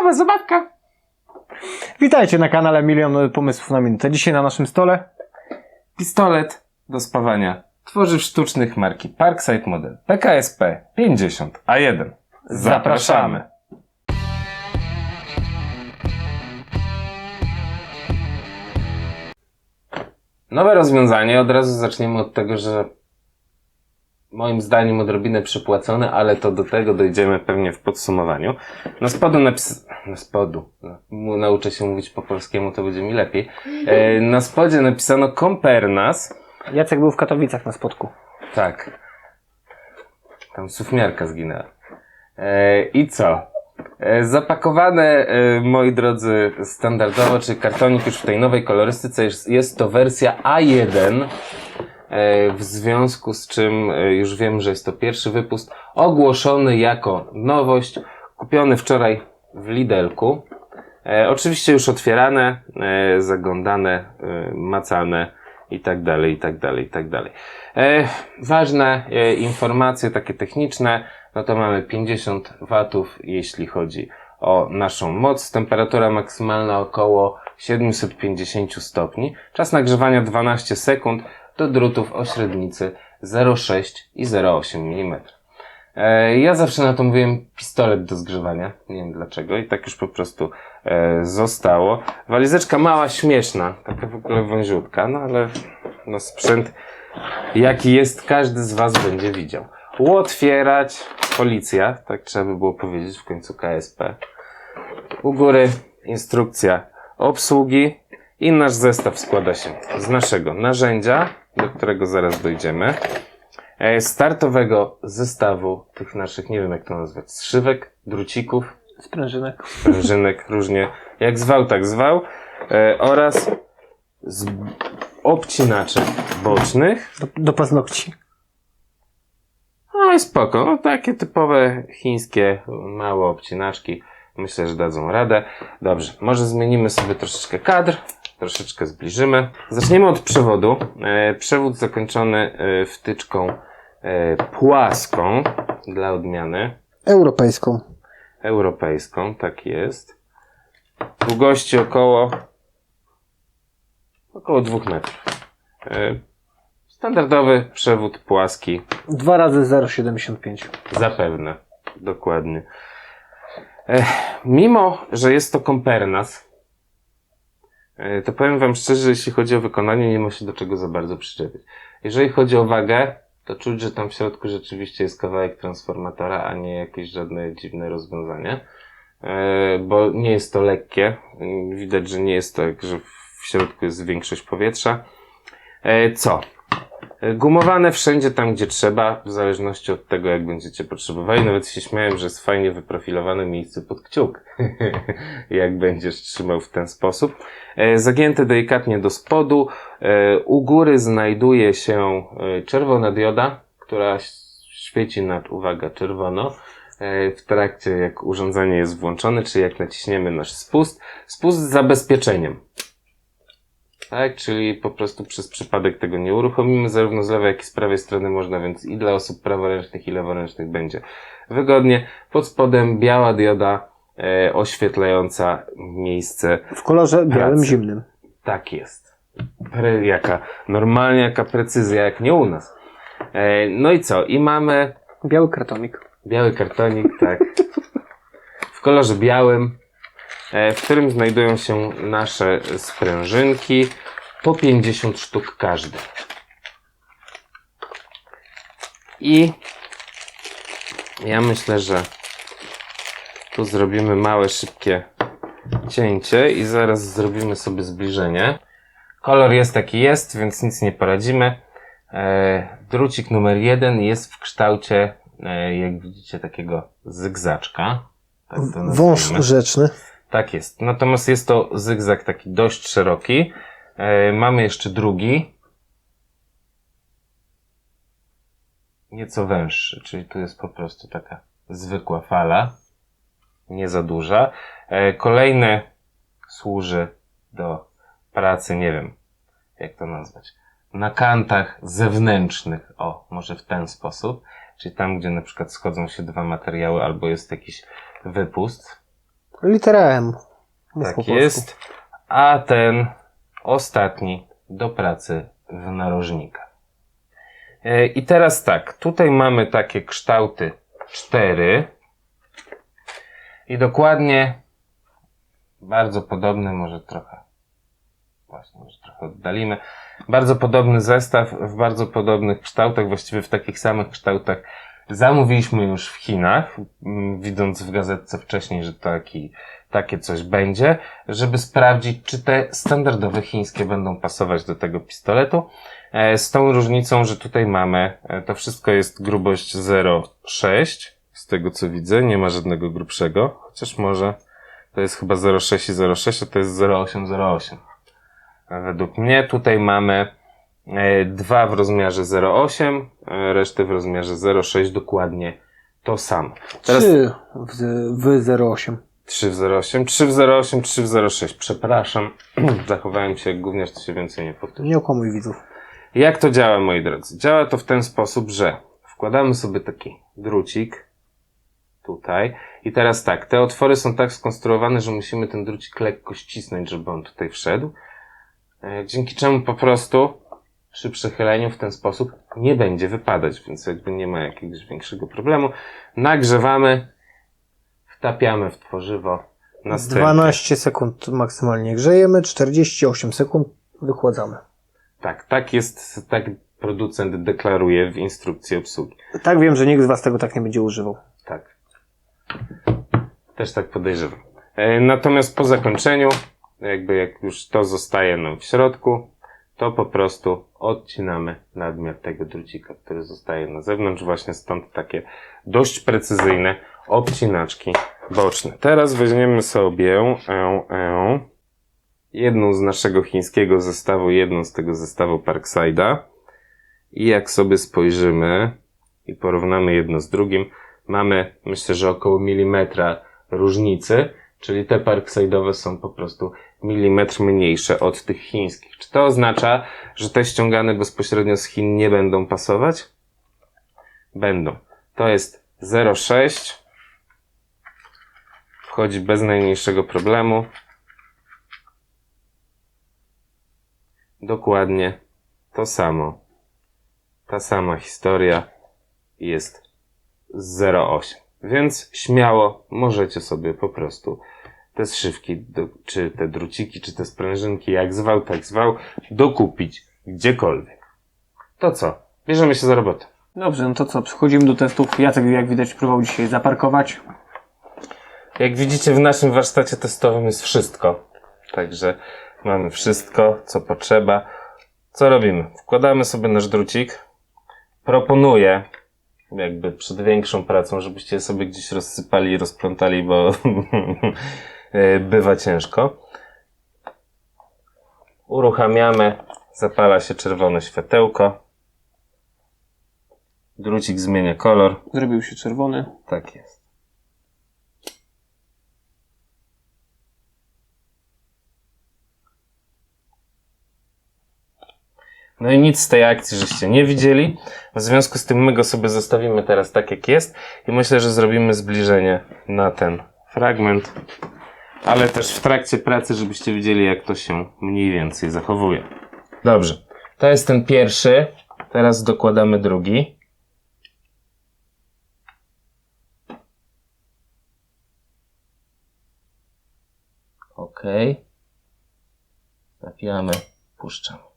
Nowa zabawka. Witajcie na kanale Milion Pomysłów na Minutę. Dzisiaj na naszym stole Pistolet do spawania. Tworzyw sztucznych marki Parkside Model PKSP 50 A1. Zapraszamy. Nowe rozwiązanie. Od razu zaczniemy od tego, że moim zdaniem odrobinę przypłacone, ale to do tego dojdziemy pewnie w podsumowaniu. Na spodu napis... Na spodu. Nauczę się mówić po polskiemu, to będzie mi lepiej. E, na spodzie napisano Kompernas. Jacek był w Katowicach na spotku. Tak. Tam sufmiarka zginęła. E, I co? E, zapakowane, e, moi drodzy, standardowo, czyli kartonik już w tej nowej kolorystyce jest, jest to wersja A1, e, w związku z czym e, już wiem, że jest to pierwszy wypust ogłoszony jako nowość, kupiony wczoraj w Lidelku. E, oczywiście już otwierane, e, zaglądane, e, macane i tak dalej, i tak dalej, i tak dalej. E, ważne e, informacje takie techniczne, no to mamy 50 watów, jeśli chodzi o naszą moc. Temperatura maksymalna około 750 stopni. Czas nagrzewania 12 sekund do drutów o średnicy 0,6 i 0,8 mm. E, ja zawsze na to mówiłem pistolet do zgrzewania. Nie wiem dlaczego i tak już po prostu e, zostało. Walizeczka mała, śmieszna. Taka w ogóle wąziutka, no ale no sprzęt jaki jest, każdy z Was będzie widział. Otwierać policja, tak trzeba by było powiedzieć w końcu KSP. U góry instrukcja obsługi i nasz zestaw składa się z naszego narzędzia, do którego zaraz dojdziemy, e, startowego zestawu tych naszych, nie wiem jak to nazwać, zszywek, drucików, Sprężynek. sprężynek, różnie jak zwał, tak zwał, e, oraz z obcinaczy bocznych. Do, do paznokci. No i spoko, no, takie typowe chińskie małe obcinaczki. Myślę, że dadzą radę. Dobrze, może zmienimy sobie troszeczkę kadr, troszeczkę zbliżymy. Zaczniemy od przewodu. E, przewód zakończony e, wtyczką e, płaską dla odmiany. Europejską. europejską, tak jest. Długości około około 2 metrów. Standardowy przewód płaski, 2 razy 0,75. zapewne, dokładnie. Mimo, że jest to kompernas, to powiem Wam szczerze, jeśli chodzi o wykonanie, nie ma się do czego za bardzo przyczepić. Jeżeli chodzi o wagę, to czuć, że tam w środku rzeczywiście jest kawałek transformatora, a nie jakieś żadne dziwne rozwiązanie. E, bo nie jest to lekkie. Widać, że nie jest tak, że w środku jest większość powietrza. E, co? Gumowane wszędzie tam, gdzie trzeba, w zależności od tego, jak będziecie potrzebowali. Nawet się śmiałem, że jest fajnie wyprofilowane miejsce pod kciuk, jak będziesz trzymał w ten sposób. E, Zagięte delikatnie do spodu. E, U góry znajduje się e, czerwona dioda, która świeci nad, uwaga, czerwono w trakcie, jak urządzenie jest włączone, czy jak naciśniemy nasz spust. Spust z zabezpieczeniem. Tak, czyli po prostu przez przypadek tego nie uruchomimy, zarówno z lewej, jak i z prawej strony można, więc i dla osób praworęcznych i leworęcznych będzie wygodnie. Pod spodem biała dioda e, oświetlająca miejsce. W kolorze białym Pracy. zimnym. Tak jest. Pre, jaka, normalnie jaka precyzja, jak nie u nas. E, no i co? I mamy Biały kartonik. Biały kartonik, tak. W kolorze białym, w którym znajdują się nasze sprężynki. Po 50 sztuk każdy. I ja myślę, że tu zrobimy małe, szybkie cięcie i zaraz zrobimy sobie zbliżenie. Kolor jest taki jest, więc nic nie poradzimy. E, drucik numer jeden jest w kształcie, e, jak widzicie, takiego zygzaczka. Tak Wąż rzeczny. Tak jest. Natomiast jest to zygzak taki dość szeroki. E, mamy jeszcze drugi. Nieco węższy, czyli tu jest po prostu taka zwykła fala. Nie za duża. E, kolejny służy do pracy, nie wiem jak to nazwać, na kantach zewnętrznych, o, może w ten sposób, czyli tam, gdzie na przykład schodzą się dwa materiały albo jest jakiś wypust, Litera M. Mów Tak jest. A ten ostatni do pracy w narożnikach. E, I teraz tak, tutaj mamy takie kształty cztery i dokładnie bardzo podobny, może trochę właśnie, może trochę oddalimy, bardzo podobny zestaw w bardzo podobnych kształtach, właściwie w takich samych kształtach zamówiliśmy już w Chinach, m, widząc w gazetce wcześniej, że taki, takie coś będzie, żeby sprawdzić, czy te standardowe chińskie będą pasować do tego pistoletu. E, Z tą różnicą, że tutaj mamy, e, to wszystko jest grubość 0,6, z tego co widzę, nie ma żadnego grubszego, chociaż może to jest chyba 0,6 i 0,6, a to jest 0,8, 0,8. A Według mnie tutaj mamy e, dwa w rozmiarze 0,8, e, resztę w rozmiarze 0,6, dokładnie to samo. Teraz 3 w, w 08. 3 w 0,8, 3 w 0,8, 3 w 0,6. Przepraszam, zachowałem się jak gówniarz, to się więcej nie powtórzy. Nie okłamuj widzów. Jak to działa, moi drodzy? Działa to w ten sposób, że wkładamy sobie taki drucik tutaj i teraz tak, te otwory są tak skonstruowane, że musimy ten drucik lekko ścisnąć, żeby on tutaj wszedł, e, dzięki czemu po prostu przy przechyleniu w ten sposób nie będzie wypadać, więc jakby nie ma jakiegoś większego problemu. Nagrzewamy, wtapiamy w tworzywo, następnie... 12 sekund maksymalnie grzejemy, 48 sekund wychładzamy. Tak, tak jest, tak producent deklaruje w instrukcji obsługi. Tak wiem, że nikt z Was tego tak nie będzie używał. Tak. Też tak podejrzewam. E, Natomiast po zakończeniu, jakby jak już to zostaje nam w środku, to po prostu odcinamy nadmiar tego drucika, który zostaje na zewnątrz. Właśnie stąd takie dość precyzyjne obcinaczki boczne. Teraz weźmiemy sobie e, e, jedną z naszego chińskiego zestawu, jedną z tego zestawu Parkside'a. I jak sobie spojrzymy i porównamy jedno z drugim, mamy myślę, że około milimetra różnicy, czyli te parkside'owe są po prostu milimetr mniejsze od tych chińskich. Czy to oznacza, że te ściągane bezpośrednio z Chin nie będą pasować? Będą. To jest 0,6. Wchodzi bez najmniejszego problemu. Dokładnie to samo. Ta sama historia jest 0,8. Więc śmiało możecie sobie po prostu te zszywki, do, czy te druciki, czy te sprężynki, jak zwał, tak zwał, dokupić gdziekolwiek. To co? Bierzemy się za robotę. Dobrze, no to co, przechodzimy do testów. Jacek, jak widać, próbował dzisiaj zaparkować. Jak widzicie, w naszym warsztacie testowym jest wszystko. Także mamy wszystko, co potrzeba. Co robimy? Wkładamy sobie nasz drucik. Proponuję, jakby przed większą pracą, żebyście sobie gdzieś rozsypali i rozplątali, bo e, bywa ciężko. Uruchamiamy, zapala się czerwone światełko. Drucik zmienia kolor. Zrobił się czerwony. Tak jest. No i nic z tej akcji żeście nie widzieli. W związku z tym my go sobie zostawimy teraz tak jak jest i myślę, że zrobimy zbliżenie na ten fragment, ale też w trakcie pracy, żebyście widzieli jak to się mniej więcej zachowuje. Dobrze. To jest ten pierwszy. Teraz dokładamy drugi. OK. Zawijamy, puszczamy.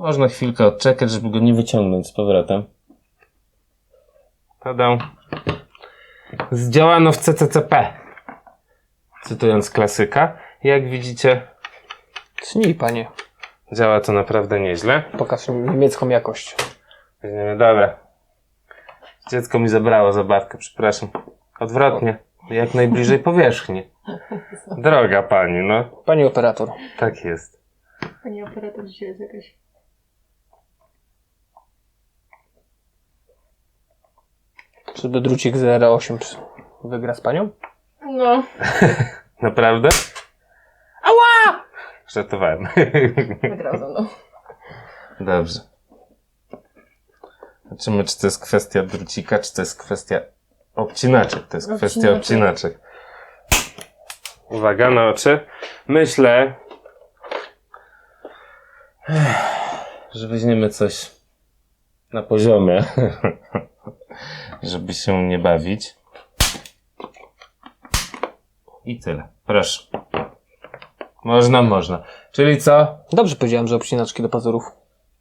Można chwilkę odczekać, żeby go nie wyciągnąć z powrotem. Tada. Zdziałano w CCCP. Cytując klasyka. Jak widzicie, Cnij, panie. działa to naprawdę nieźle. Pokaż niemiecką jakość. Weźmiemy, dobra. Dziecko mi zabrało zabawkę, przepraszam. Odwrotnie. Jak najbliżej powierzchni. Droga pani, no. Pani operator. Tak jest. Pani operator dzisiaj jest jakaś. Żeby drucik 08 przy- wygra z panią? No, Naprawdę? Ała! Żartowałem. wygrał ze mną. Dobrze. Zobaczymy, czy to jest kwestia drucika, czy to jest kwestia obcinaczek. To jest kwestia Obcinaczek. obcinaczek. Uwaga na oczy. Myślę, że weźmiemy coś na poziomie, żeby się nie bawić. I tyle. Proszę. Można, można. Czyli co? Dobrze powiedziałem, że obcinaczki do pazurów.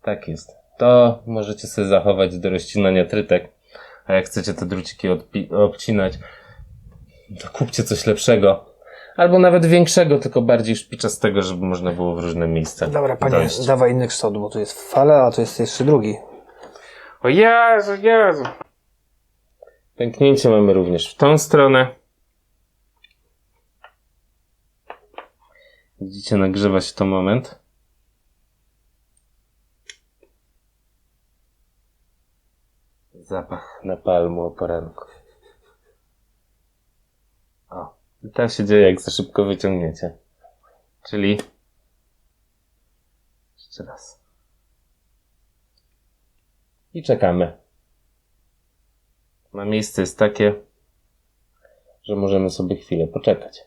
Tak jest. To możecie sobie zachować do rozcinania trytek. A jak chcecie te druciki obcinać, to kupcie coś lepszego. Albo nawet większego, tylko bardziej szpiczastego, żeby można było w różne miejsca Dobra, panie, dojść. dawaj inny kształt, bo tu jest fale, a tu jest jeszcze drugi. O Jezu, Jezu. Pęknięcie mamy również w tą stronę. Widzicie, nagrzewa się to moment. Zapach napalmu o poranku. O, i tak się dzieje, jak za szybko wyciągniecie. Czyli... Jeszcze raz. I czekamy. Na miejsce jest takie, że możemy sobie chwilę poczekać.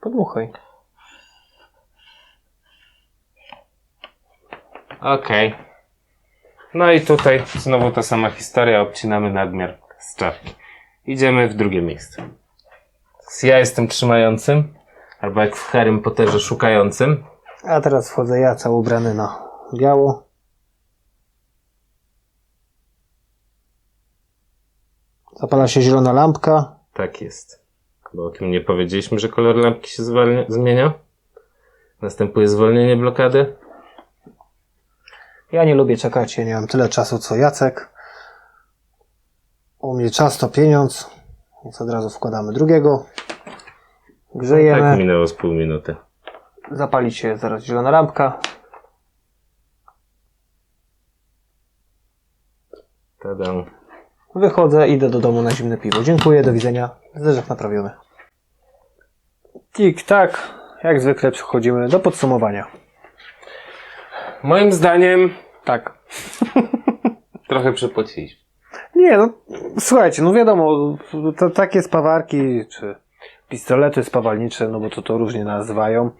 Podmuchaj. Okej. No i tutaj znowu ta sama historia, obcinamy nadmiar z czapki. Idziemy w drugie miejsce. Ja jestem trzymającym, albo jak w Harrym Potterze szukającym. A teraz wchodzę ja, cały ubrany na biało. Zapala się zielona lampka. Tak jest. Bo o tym nie powiedzieliśmy, że kolor lampki się zwalnia, zmienia. Następuje zwolnienie blokady. Ja nie lubię czekać, ja nie mam tyle czasu co Jacek. U mnie czas to pieniądz, więc od razu wkładamy drugiego. Grzejemy. Tak minęło z pół minuty. Zapali się zaraz zielona lampka. Tada. Wychodzę, idę do domu na zimne piwo. Dziękuję, do widzenia. Zderzak naprawiony. Tik, tak. Jak zwykle przechodzimy do podsumowania. Moim zdaniem Tak. trochę przepłaciliśmy. Nie, no słuchajcie, no wiadomo, to, takie spawarki, czy pistolety spawalnicze, no bo to to różnie nazywają.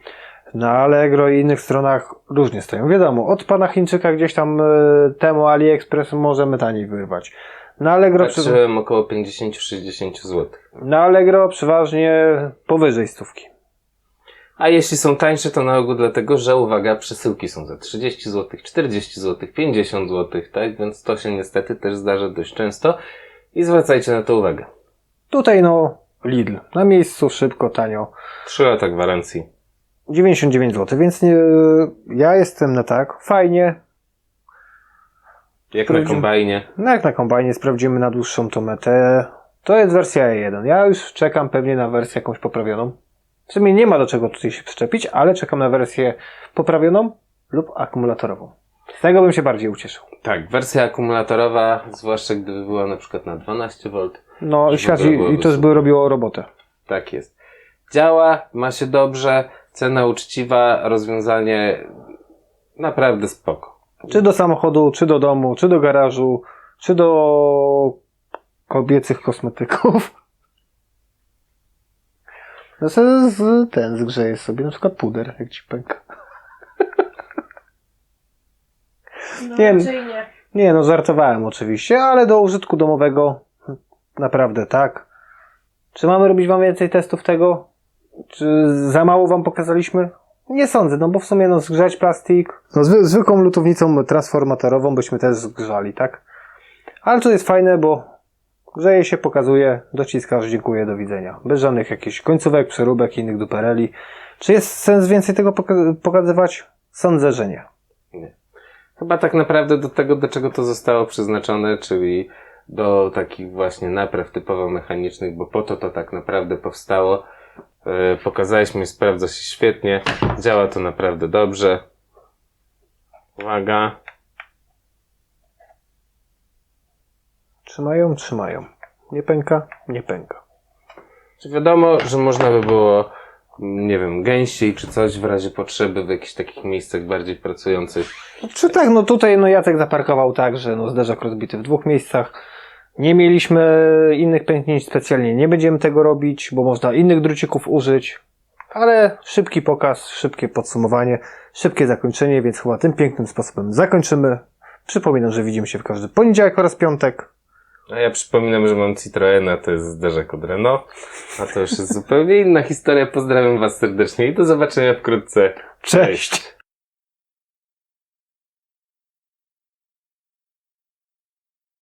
Na Allegro i innych stronach różnie stoją. Wiadomo, od pana Chińczyka gdzieś tam y, temu AliExpress możemy taniej wyrwać. Na Allegro, przy, Patrzyłem około 50-60 zł. na Allegro przeważnie powyżej stówki. A jeśli są tańsze, to na ogół dlatego, że uwaga, przesyłki są za 30 zł, 40 zł, 50 zł, tak? Więc to się niestety też zdarza dość często i zwracajcie na to uwagę. Tutaj no Lidl, na miejscu, szybko, tanio. 3 lata gwarancji. 99 zł, więc nie, ja jestem na tak, fajnie, Jak na Sprawdzimy. kombajnie. No jak na kombajnie sprawdzimy na dłuższą tą metę, to jest wersja E1. Ja już czekam pewnie na wersję jakąś poprawioną. W sumie nie ma do czego tutaj się przyczepić, ale czekam na wersję poprawioną lub akumulatorową. Z tego bym się bardziej ucieszył. Tak, wersja akumulatorowa, zwłaszcza gdyby była na przykład na 12 V. No, Żeby świat i, i to już by robiło robotę. Tak jest. Działa, ma się dobrze, cena uczciwa, rozwiązanie naprawdę spoko. Czy do samochodu, czy do domu, czy do garażu, czy do kobiecych kosmetyków. No sobie z, ten zgrzeje sobie na przykład puder, jak ci pęka. No, Nie. nie. Nie, no żartowałem oczywiście, ale do użytku domowego naprawdę tak. Czy mamy robić wam więcej testów tego? Czy za mało wam pokazaliśmy? Nie sądzę, no bo w sumie no zgrzać plastik. No zwy, zwykłą lutownicą transformatorową byśmy też zgrzali, tak? Ale to jest fajne, bo grzeje się, pokazuje, dociskasz, dziękuję, do widzenia. Bez żadnych jakichś końcówek, przeróbek innych dupereli. Czy jest sens więcej tego poka- pokazywać? Sądzę, że nie. Chyba tak naprawdę do tego, do czego to zostało przeznaczone, czyli do takich właśnie napraw typowo mechanicznych, bo po to to tak naprawdę powstało. Yy, Pokazaliśmy, sprawdza się świetnie, działa to naprawdę dobrze. Uwaga. Trzymają, trzymają. Nie pęka? Nie pęka. Czy wiadomo, że można by było nie wiem, gęściej czy coś w razie potrzeby w jakichś takich miejscach bardziej pracujących. Czy tak, no tutaj no Jacek zaparkował tak, że no zderzak rozbity w dwóch miejscach. Nie mieliśmy innych pęknięć specjalnie, nie będziemy tego robić, bo można innych drucików użyć. Ale szybki pokaz, szybkie podsumowanie, szybkie zakończenie, więc chyba tym pięknym sposobem zakończymy. Przypominam, że widzimy się w każdy poniedziałek oraz piątek. A ja przypominam, że mam Citroena, to jest zderzak od Renault. A to już jest zupełnie inna historia. Pozdrawiam Was serdecznie i do zobaczenia wkrótce. Cześć!